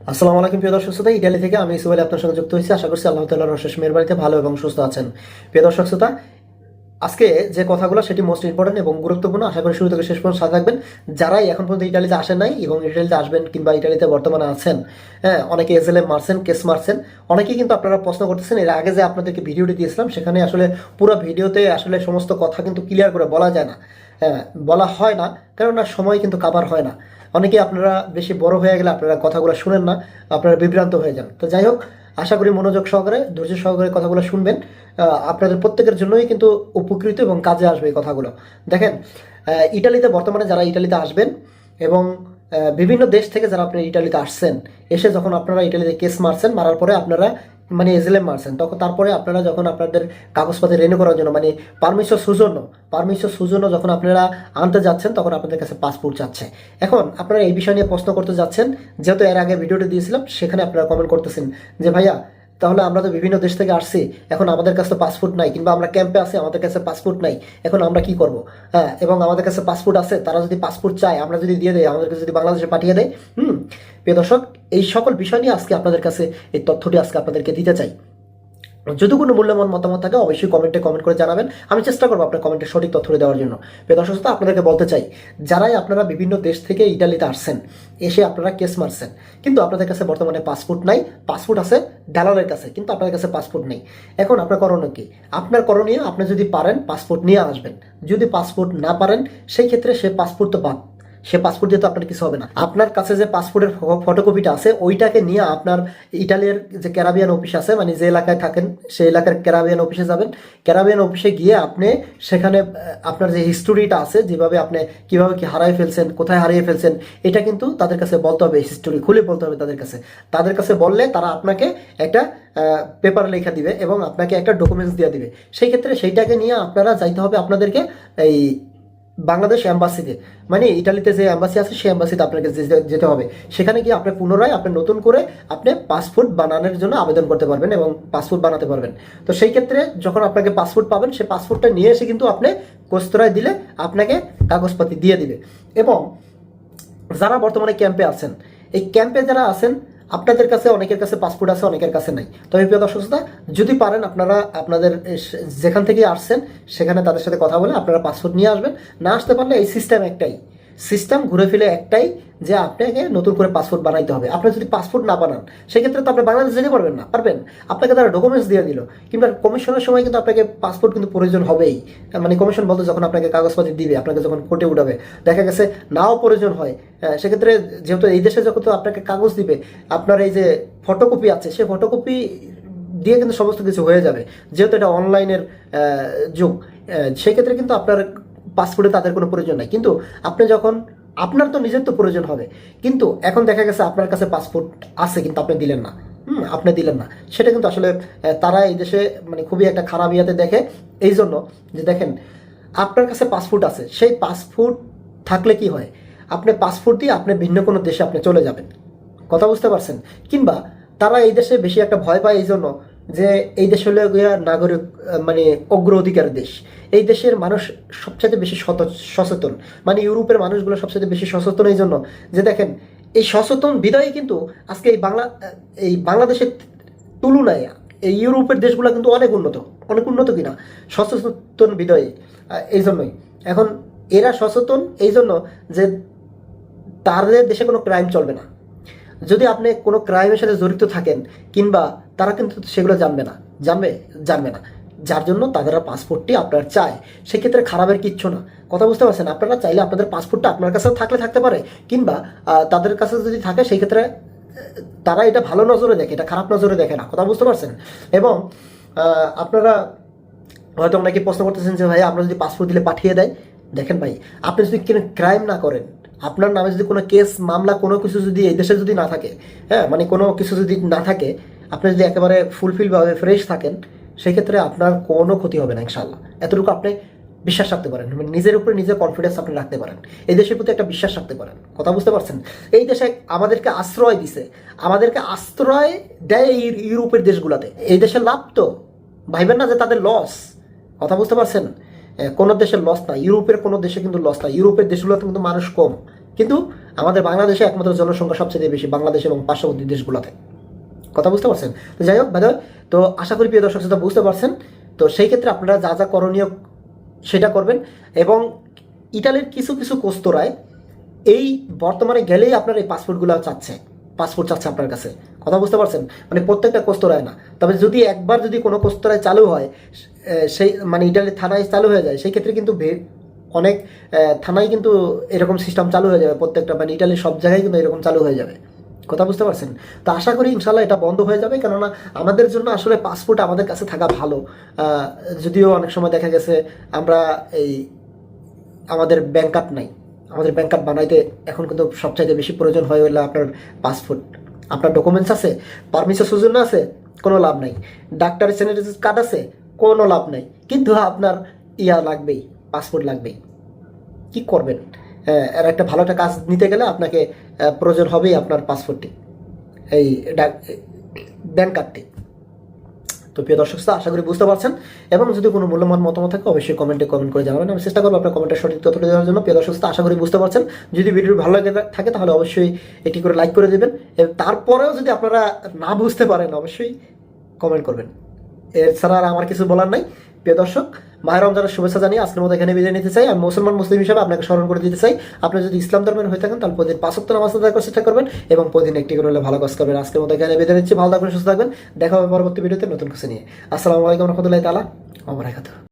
আসসালামু আলাইকুম প্রিয় দর্শক শ্রোতা ইটালি থেকে আমি আলী আপনার সঙ্গে যুক্ত হয়েছি। আশা করছি আল্লাহ তাল্লাহ রশেষ মেয়ের বাড়িতে ভালো এবং সুস্থ আছেন। প্রিয় দর্শক শ্রোতা, আজকে যে কথাগুলো, সেটি মোস্ট ইম্পর্টেন্ট এবং গুরুত্বপূর্ণ। আশা করি শুরু থেকে শেষ পর্যন্ত সাথে থাকবেন। যারাই এখন পর্যন্ত ইটালিতে আসেন নাই এবং ইটালিতে আসবেন কিংবা ইটালিতে বর্তমানে আছেন হ্যাঁ অনেকে এসএলএ মারছেন কেস মারছেন, অনেকেই কিন্তু আপনারা প্রশ্ন করতেছেন। এর আগে যে আপনাদেরকে ভিডিওটি দিয়েছিলাম, সেখানে আসলে পুরো ভিডিওতে আসলে সমস্ত কথা কিন্তু ক্লিয়ার করে বলা যায় না। বলা হয় না। কেননা সময় কিন্তু কাবার হয় না। অনেকে আপনারা বেশি বড় হয়ে গেলে আপনারা কথাগুলো শুনেন না, আপনারা বিভ্রান্ত হয়ে যান। তো যাই হোক, আশা করি মনোযোগ সহকারে, ধৈর্য সহকারে কথাগুলো শুনবেন। আপনাদের প্রত্যেকের জন্যই কিন্তু উপকৃত এবং কাজে আসবে এই কথাগুলো। দেখেন ইটালিতে বর্তমানে যারা ইটালিতে আসবেন এবং বিভিন্ন দেশ থেকে যারা আপনি ইটালিতে আসছেন, এসে যখন আপনারা ইটালিতে কেস মারছেন, মারার পরে আপনারা মানে এজলেম মারছেন, তখন তারপরে আপনারা যখন আপনাদের কাগজপত্র রেনু করার জন্য মানে পারমিশন সুজন্য পারমিশন সুজন্য যখন আপনারা আনতে যাচ্ছেন, তখন আপনাদের কাছে পাসপোর্ট চাচ্ছে এখন আপনারা এই বিষয় নিয়ে প্রশ্ন করতে যাচ্ছেন, যেহেতু এর আগে ভিডিওটি দিয়েছিলাম, সেখানে আপনারা কমেন্ট করতেছেন যে, ভাইয়া তাহলে আমরা তো বিভিন্ন দেশ থেকে আসছি, এখন আমাদের কাছে পাসপোর্ট নাই, কিংবা আমরা ক্যাম্পে আসি আমাদের কাছে পাসপোর্ট নাই, এখন আমরা কি করব? হ্যাঁ এবং আমাদের কাছে পাসপোর্ট আছে, তারা যদি পাসপোর্ট চায়, আমরা যদি দিয়ে দেয় আমাদেরকে যদি বাংলাদেশে পাঠিয়ে দেয়, হুম? প্রিয় দর্শক, এই সকল বিষয় নিয়ে আজকে আপনাদের কাছে এই তথ্যটি আজকে আপনাদেরকে দিতে চাই। যদি কোনো মূল্যবান মতামত থাকে, অবশ্যই কমেন্টে কমেন্ট করে জানাবেন। আমি চেষ্টা করব আপনার কমেন্টে সঠিক তথ্য দেওয়ার জন্য। দর্শক আপনাদেরকে বলতে চাই, যারাই আপনারা বিভিন্ন দেশ থেকে ইটালিতে আসছেন, এসে আপনারা কেস মারছেন, কিন্তু আপনাদের কাছে বর্তমানে পাসপোর্ট নাই পাসপোর্ট আছে, দালালের কাছে, কিন্তু আপনাদের কাছে পাসপোর্ট নেই। এখন আপনার করণীয় কি? আপনার করণীয়, আপনি যদি পারেন পাসপোর্ট নিয়ে আসবেন। যদি পাসপোর্ট না পারেন, সেই ক্ষেত্রে সে পাসপোর্ট তো বাদ। সে পাসপোর্ট দিয়ে তো আপনার কিছু হবে না। আপনার কাছে যে পাসপোর্টের ফটোকপিটা আছে, ওইটাকে নিয়ে আপনার ইটালিয়ার যে ক্যারাবিয়ান অফিস আছে মানে যে এলাকায় থাকেন, সেই এলাকার ক্যারাবিয়ান অফিসে যাবেন। ক্যারাবিয়ান অফিসে গিয়ে আপনি সেখানে আপনার যে হিস্টোরিটা আছে, যেভাবে আপনি কীভাবে কি হারাই ফেলছেন, কোথায় হারিয়ে ফেলছেন, এটা কিন্তু তাদের কাছে বলতে হবে হিস্টোরি খুলে বলতে হবে তাদের কাছে। তাদের কাছে বললে তারা আপনাকে একটা পেপার লেখা দিবে এবং আপনাকে একটা ডকুমেন্টস দিয়ে দিবে। সেই ক্ষেত্রে সেইটাকে নিয়ে আপনারা যাইতে হবে আপনাদেরকে এই বাংলাদেশ অ্যাম্বাসিতে মানে ইটালিতে যে অ্যাম্বাসি আছে সেই অ্যাম্বাসিতে আপনাকে যেতে হবে। সেখানে গিয়ে আপনি পুনরায় আপনি নতুন করে আপনি পাসপোর্ট বানানোর জন্য আবেদন করতে পারবেন এবং পাসপোর্ট বানাতে পারবেন। তো সেই ক্ষেত্রে যখন আপনাকে পাসপোর্ট পাবেন, সেই পাসপোর্টটা নিয়ে এসে কিন্তু আপনি কোস্তরায় দিলে আপনাকে কাগজপাতি দিয়ে দিবে। এবং যারা বর্তমানে ক্যাম্পে আছেন, এই ক্যাম্পে যারা আছেন আপনাদের কাছে অনেকের কাছে পাসপোর্ট আছে অনেকের কাছে নাই। তবে প্রিয় দর্শক শ্রোতা, যদি পারেন আপনারা আপনাদের যেখান থেকে আসছেন সেখানে তাদের সাথে কথা বলে আপনারা পাসপোর্ট নিয়ে আসবেন। না আসতে পারলে এই সিস্টেম একটাই। সিস্টেম ঘুরে ফিরে একটাই যে আপনাকে নতুন করে পাসপোর্ট বানাইতে হবে। আপনি যদি পাসপোর্ট না বানান, সেক্ষেত্রে তো আপনি বাংলাদেশ যেতে পারবেন না, পারবেন? আপনাকে তারা ডকুমেন্টস দিয়ে দিল। কিংবা কমিশনের সময় কিন্তু আপনাকে পাসপোর্ট কিন্তু প্রয়োজন হবেই। মানে কমিশন বলতে যখন আপনাকে কাগজপাতি দিবে, আপনাকে যখন কোর্টে উঠাবে, দেখা গেছে নাও প্রয়োজন হয়। সেক্ষেত্রে যেহেতু এই দেশে যখন তো আপনাকে কাগজ দিবে, আপনার এই যে ফটোকপি আছে, সেই ফটোকপি দিয়ে কিন্তু সমস্ত কিছু হয়ে যাবে। যেহেতু এটা অনলাইনের যুগ সেক্ষেত্রে কিন্তু আপনার পাসপোর্টে তাদের কোনো প্রয়োজন নাই। কিন্তু আপনি যখন, আপনার তো নিজের তো প্রয়োজন হবে। কিন্তু এখন দেখা গেছে আপনার কাছে পাসপোর্ট আছে কিন্তু আপনি দিলেন না। হুম, আপনি দিলেন না। সেটা কিন্তু আসলে তারা এই দেশে মানে খুবই একটা খারাপ ইয়াতে দেখে। এই জন্য যে দেখেন, আপনার কাছে পাসপোর্ট আছে। সেই পাসপোর্ট থাকলে কি হয়? আপনি পাসপোর্ট দিয়ে আপনি ভিন্ন কোনো দেশে আপনি চলে যাবেন। কথা বুঝতে পারছেন? কিংবা তারা এই দেশে বেশি একটা ভয় পায় এই জন্য যে এই দেশ হলো নাগরিক মানে অগ্র অধিকার দেশ। এই দেশের মানুষ সবচেয়ে বেশি সচেতন। মানে ইউরোপের মানুষগুলো সবচেয়ে বেশি সচেতন এই জন্য। যে দেখেন, এই সচেতন বিদায় কিন্তু আজকে এই বাংলা, এই বাংলাদেশের তুলনায় এই ইউরোপের দেশগুলো কিন্তু অনেক উন্নত। অনেক উন্নত কিনা? সচেতন বিদয়ে, এই জন্যই। এখন এরা সচেতন এই জন্য যে তাদের দেশে কোনো ক্রাইম চলবে না। যদি আপনি কোনো ক্রাইমের সাথে জড়িত থাকেন, কিংবা তারা কিন্তু সেগুলো জানবে না, জানবে জানবে না। যার জন্য তাদের পাসপোর্টটি আপনার চায়। সেক্ষেত্রে খারাপের কিচ্ছু না। কথা বুঝতে পারছেন? আপনারা চাইলে আপনাদের পাসপোর্টটা আপনার কাছে থাকলে থাকতে পারে, কিংবা তাদের কাছে যদি থাকে সেই ক্ষেত্রে তারা এটা ভালো নজরে দেখে, এটা খারাপ নজরে দেখে না। কথা বুঝতে পারছেন? এবং আপনারা হয়তো অনেকে প্রশ্ন করতেছেন যে, ভাই আমরা যদি পাসপোর্ট দিলে পাঠিয়ে দেয়? দেখেন ভাই, আপনি যদি কোনো ক্রাইম না করেন আপনার নামে যদি কোনো কেস, মামলা, কোনো কিছু যদি এই দেশে যদি না থাকে হ্যাঁ মানে কোনো কিছু যদি না থাকে, আপনি যদি একেবারে ফুলফিলভাবে ফ্রেশ থাকেন, সেক্ষেত্রে আপনার কোনো ক্ষতি হবে না ইনশাল্লাহ এতটুকু আপনি বিশ্বাস রাখতে পারেন মানে নিজের উপরে নিজের কনফিডেন্স আপনি রাখতে পারেন। এই দেশের প্রতি একটা বিশ্বাস রাখতে পারেন, কথা বুঝতে পারছেন? এই দেশে আমাদেরকে আশ্রয় দিছে, আমাদেরকে আশ্রয় দেয় এই ইউরোপের দেশগুলোতে। এই দেশের লাভ তো, ভাইবেন না যে তাদের লস কথা বুঝতে পারছেন? কোনো দেশের লস না ইউরোপের কোনো দেশে কিন্তু লস না ইউরোপের দেশগুলোতে কিন্তু মানুষ কম। কিন্তু আমাদের বাংলাদেশে একমাত্র জনসংখ্যা সবচেয়ে বেশি বাংলাদেশ এবং পার্শ্ববর্তী দেশগুলোতে। কথা বুঝতে পারছেন? তো যাই হোক ভাই তো আশা করি প্রিয় দর্শক শ্রোতা বুঝতে পারছেন। তো সেই ক্ষেত্রে আপনারা যা যা করণীয় সেটা করবেন। এবং ইটালির কিছু কিছু কোস্তরায় এই বর্তমানে গেলেই আপনার এই পাসপোর্টগুলো চাচ্ছে পাসপোর্ট চাচ্ছে আপনার কাছে। কথা বুঝতে পারছেন? মানে প্রত্যেকটা কোস্তরায় না। তবে যদি একবার যদি কোনো কোস্তরায় চালু হয় সেই মানে ইটালির থানায় চালু হয়ে যায় সেই ক্ষেত্রে কিন্তু অনেক থানায় কিন্তু এরকম সিস্টেম চালু হয়ে যাবে, প্রত্যেকটা মানে ইটালির সব জায়গায় কিন্তু এরকম চালু হয়ে যাবে। কথা বুঝতে পারছেন? তো আশা করি ইনশাল্লাহ এটা বন্ধ হয়ে যাবে, কেননা আমাদের জন্য আসলে পাসপোর্ট আমাদের কাছে থাকা ভালো। যদিও অনেক সময় দেখা গেছে আমরা এই আমাদের ব্যাংক কার্ড নাই। আমাদের ব্যাংক কার্ড বানাইতে এখন কিন্তু সবচাইতে বেশি প্রয়োজন হয় হলো আপনার পাসপোর্ট আপনার ডকুমেন্টস আছে পারমিশন সুযোগ আছে, কোনো লাভ নাই। ডাক্তারের স্যানিটাইজার কার্ড আছে, কোনো লাভ নাই। কিন্তু আপনার ইয়া লাগবেই পাসপোর্ট লাগবেই। কি করবেন? এর একটা ভালো একটা কাজ নিতে গেলে আপনাকে প্রয়োজন হবেই আপনার পাসপোর্টটি এই ব্যাংক কার্ডটি তো প্রিয় দর্শক আশা করি বুঝতে পারছেন। এবং যদি কোনো মূল্যবান মতামত থাকে, অবশ্যই কমেন্টে কমেন্ট করে জানাবেন। আমি চেষ্টা করব আপনার কমেন্টের সঠিক তথ্য দেওয়ার জন্য। প্রিয় দর্শক আশা করি বুঝতে পারছেন। যদি ভিডিও ভালো লাগে থাকে, তাহলে অবশ্যই একটি করে লাইক করে দেবেন। তারপরেও যদি আপনারা না বুঝতে পারেন, অবশ্যই কমেন্ট করবেন। এছাড়া আর আমার কিছু বলার নাই। প্রিয় দর্শক মাহের রমজানের শুভেচ্ছা জানিয়ে আজকের মতো এখানে বিদায় নিতে চাই। আমি মুসলমান, মুসলিম হিসেবে আপনাকে স্মরণ করে দিতে চাই। আপনি যদি ইসলাম ধর্মের হয়ে থাকেন, তাহলে প্রতিদিন পাঁচত্ব নামাজ আদায় চেষ্টা করবেন এবং প্রতিদিন একটি করে ভালো কাজ করবেন। আজকের মতো এখানে বিদায় নিচ্ছি। ভালো থাকবেন, সুস্থ থাকবেন। দেখা হবে পরবর্তী ভিডিওতে নতুন কিছু নিয়ে। আসসালামু আলাইকুম রহমতুল্লাহ তালা আমার